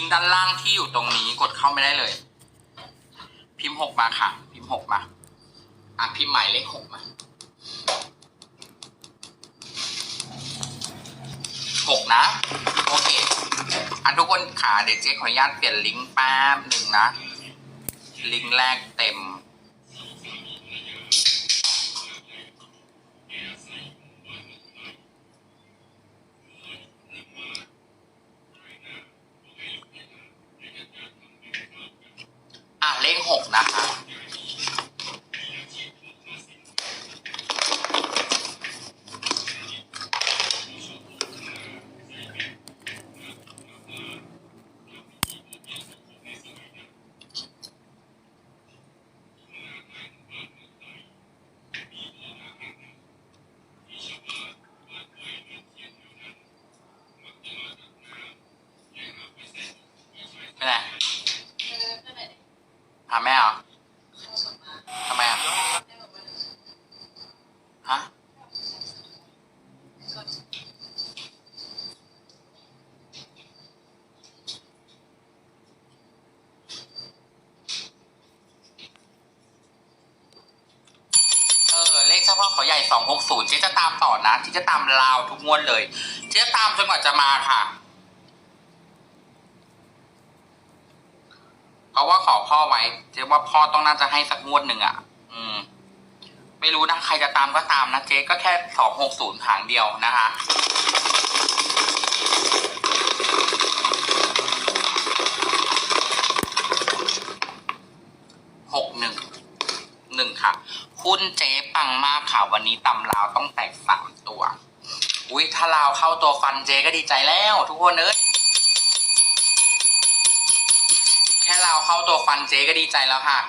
งก์ด้านล่างที่อยู่ตรงนี้กดเข้าไม่ได้เลย พิมพ์หกมาค่ะ พิมพ์หกมา อะพิมพ์หมายเลขหกมาหกนะ โอเคอันทุกคนขาเดี๋ยวเจ๊ขออนุญาตเปลี่ยนลิงก์แป๊บหนึ่งนะ ลิงก์แรกเต็ม นะคะ ไม่ได้หาแม่เหรอทำไมอะ ฮะ เออ เลขเฉพาะเขาใหญ่ สองหกศูนย์เจ๊จะตามต่อนะเจ๊จะตามลาวทุกงวดเลย เจ๊จะตามจนกว่าจะมาค่ะ เพราะว่าขอพ่อไว้ เจ๊ว่าพ่อต้องน่าจะให้สักงวดหนึ่งอะ อืม ไม่รู้นะใครจะตามก็ตามนะเจ๊ก็แค่สองหกศูนย์หางเดียวนะคะหกหนึ่งหนึ่งค่ะ คุณเจ๊ปังมากค่ะ วันนี้ตำลาวต้องแตกสามตัว อุ้ยถ้าลาวเข้าตัวฟันเจ๊ก็ดีใจแล้ว ทุกคนเอ้ยแค่เราเข้าตัวฟันเจ๊ก็ดีใจแล้วค่ะ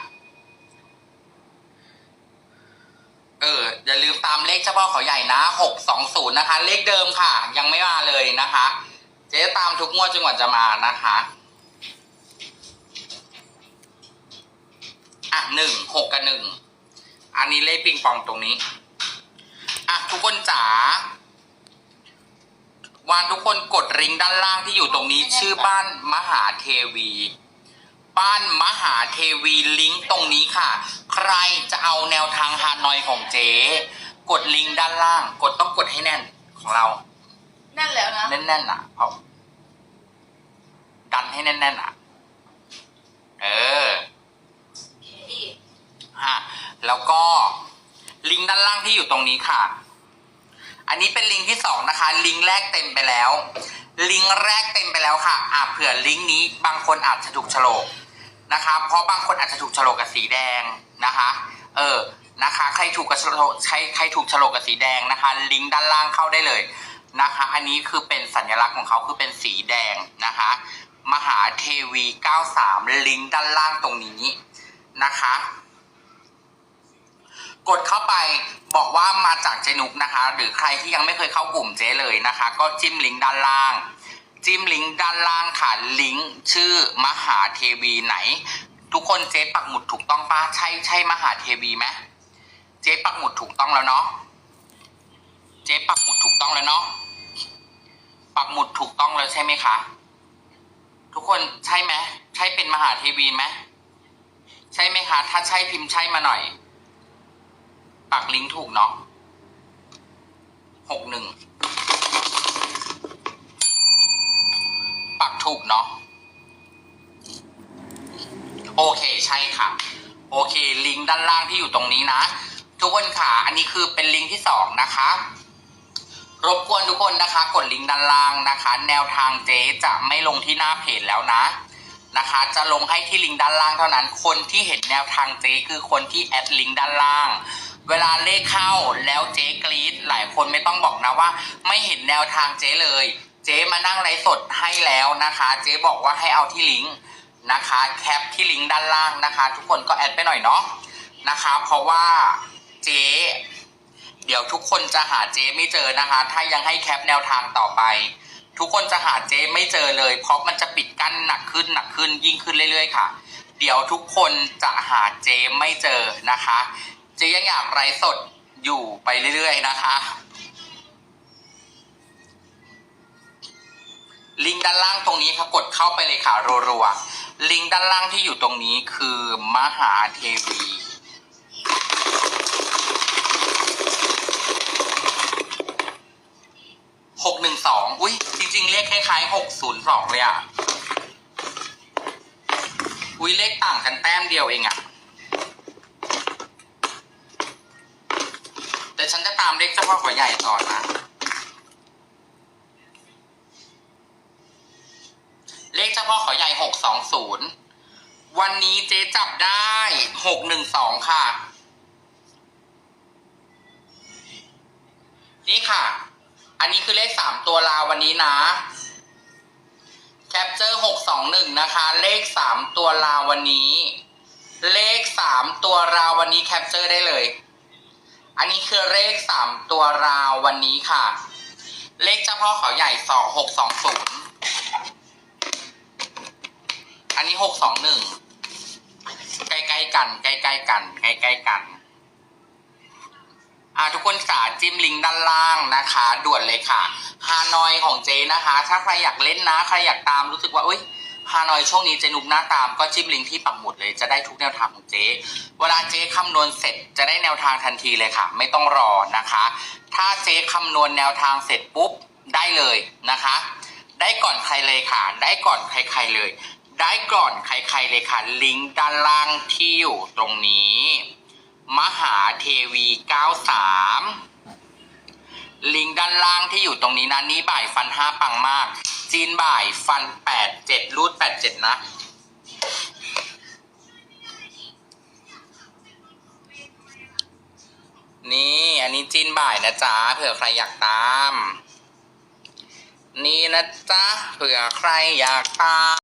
เออ อย่าลืมตามเลขเฉพาะเขาใหญ่นะหกสองศูนย์นะคะ เลขเดิมค่ะ ยังไม่มาเลยนะคะ เจ๊ตามทุกงวดจนกว่าจะมานะคะอะหนึ่งหกกับหนึ่ง อันนี้เลขปิงปองตรงนี้ อะ ทุกคนจ๋าวานทุกคนกดริงก์ด้านล่างที่อยู่ตรงนี้ ชื่อบ้านมหาเทวี บ้านมหาเทวีลิงก์ตรงนี้ค่ะ ใครจะเอาแนวทางฮานอยของเจ๊กดลิงก์ด้านล่าง กดต้องกดให้แน่นของเรานั่นแล้วนะแน่นๆอะเอาดันให้แน่นๆอะ เอออีกฮะ แล้วก็ลิงก์ด้านล่างที่อยู่ตรงนี้ค่ะ อันนี้เป็นลิงก์ที่สองนะคะ ลิงก์แรกเต็มไปแล้ว ลิงก์แรกเต็มไปแล้วค่ะอะเผื่อลิงก์นี้บางคนอาจจะถูกฉลกนะคะ เพราะบางคนอาจจะถูกฉลกกับสีแดงนะคะ เออนะคะ ใครถูกกับฉลกใครใครถูกฉลกกับสีแดงนะคะ ลิงก์ด้านล่างเข้าได้เลยนะคะ อันนี้คือเป็นสัญลักษณ์ของเขาคือเป็นสีแดงนะคะ มหาเทวี 93 ลิงก์ด้านล่างตรงนี้นะคะ กดเข้าไปบอกว่ามาจากเจนุกนะคะ หรือใครที่ยังไม่เคยเข้ากลุ่มเจ๊เลยนะคะ ก็จิ้มลิงก์ด้านล่าง จิ้มลิงก์ด้านล่างค่ะลิงก์ชื่อมหาเทวีไหน ทุกคนเจ๊ปักหมุดถูกต้องปะใช่ใช่มหาเทวีไหมเจ๊ปักหมุดถูกต้องแล้วเนาะเจ๊ปักหมุดถูกต้องแล้วเนาะปักหมุดถูกต้องแล้วใช่ไหมคะทุกคนใช่ไหมใช่เป็นมหาเทวีไหมใช่ไหมคะถ้าใช่พิมพ์ใช่มาหน่อย ปักลิงก์ถูกเนาะหกหนึ่งปักถูกเนาะโอเคใช่ค่ะ โอเค ลิงก์ด้านล่างที่อยู่ตรงนี้นะ ทุกคนค่ะ อันนี้คือเป็นลิงก์ที่สองนะคะรบกวนทุกคนนะคะ กดลิงก์ด้านล่างนะคะ แนวทางเจ๊จะไม่ลงที่หน้าเพจแล้วนะนะคะ จะลงให้ที่ลิงก์ด้านล่างเท่านั้น คนที่เห็นแนวทางเจ๊คือคนที่แอดลิงก์ด้านล่าง เวลาเลขเข้าแล้วเจ๊กรีดหลายคนไม่ต้องบอกนะว่า ไม่เห็นแนวทางเจ๊เลย เจ๊มานั่งไลฟ์สดให้แล้วนะคะ เจ๊บอกว่าให้เอาที่ลิงก์นะคะ แคปที่ลิงก์ด้านล่างนะคะ ทุกคนก็แอดไปหน่อยเนาะนะคะ เพราะว่าเจ๊เดี๋ยวทุกคนจะหาเจ๊ไม่เจอนะคะ ถ้ายังให้แคปแนวทางต่อไป ทุกคนจะหาเจ๊ไม่เจอเลย เพราะมันจะปิดกั้นหนักขึ้นหนักขึ้นยิ่งขึ้นเรื่อย ๆ ค่ะ เดี๋ยวทุกคนจะหาเจ๊ไม่เจอนะคะ จ๊ยังอยากไลฟ์สดอยู่ไปเรื่อยๆนะคะ ลิงก์ด้านล่างตรงนี้ค่ะกดเข้าไปเลยค่ะรัวๆลิงก์ด้านล่างที่อยู่ตรงนี้คือมหาเทวีหกหนึ่งสองอุ้ยจริง ๆ เลขคล้ายๆหกศูนย์สองเลยอะ อุ้ยเลขต่างกันแต้มเดียวเองอะ แต่ฉันจะตามเลขเจ้าพ่อขอใหญ่ก่อนนะ เลขเฉพาะขอใหญ่หกสองศูนย์วันนี้เจ๊จับได้หกหนึ่งสองค่ะ นี่ค่ะ อันนี้คือเลขสามตัวลาวันนี้นะแคปเจอร์หกสองหนึ่งนะคะ เลขสามตัวลาวันนี้ เลขสามตัวราวันนี้แคปเจอร์ได้เลย อันนี้คือเลขสามตัวราววันนี้ค่ะ เลขเฉพาะขอใหญ่สองหกสองศูนย์อันนี้หกสองหนึ่งใกล้ๆกัน ใกล้ๆกัน ใกล้ๆกันอ่าทุกคนขาจิ้มลิงก์ด้านล่างนะคะ ด่วนเลยค่ะฮานอยของเจนะคะ ถ้าใครอยากเล่นนะ ใครอยากตามรู้สึกว่าอุ้ย ฮานอยช่วงนี้เจนุกหน้าตามก็จิ้มลิงก์ที่ปักหมุดเลยจะได้ทุกแนวทางของเจ๊เวลาเจ๊คำนวณเสร็จจะได้แนวทางทันทีเลยค่ะ ไม่ต้องรอนะคะ ถ้าเจ๊คำนวณแนวทางเสร็จปุ๊บได้เลยนะคะ ได้ก่อนใครเลยค่ะ ได้ก่อนใครๆเลย ได้ก่อนใครๆเลยค่ะ ลิงก์ด้านล่างที่อยู่ตรงนี้ มหาเทวี 93 ลิงก์ด้านล่างที่อยู่ตรงนี้นะนี่บ่ายฟัน5ปังมาก จีนบ่ายฟัน87รูด87นะนี่อันนี้จีนบ่ายนะจ๊ะเผื่อใครอยากตาม นี่นะจ๊ะเผื่อใครอยากตาม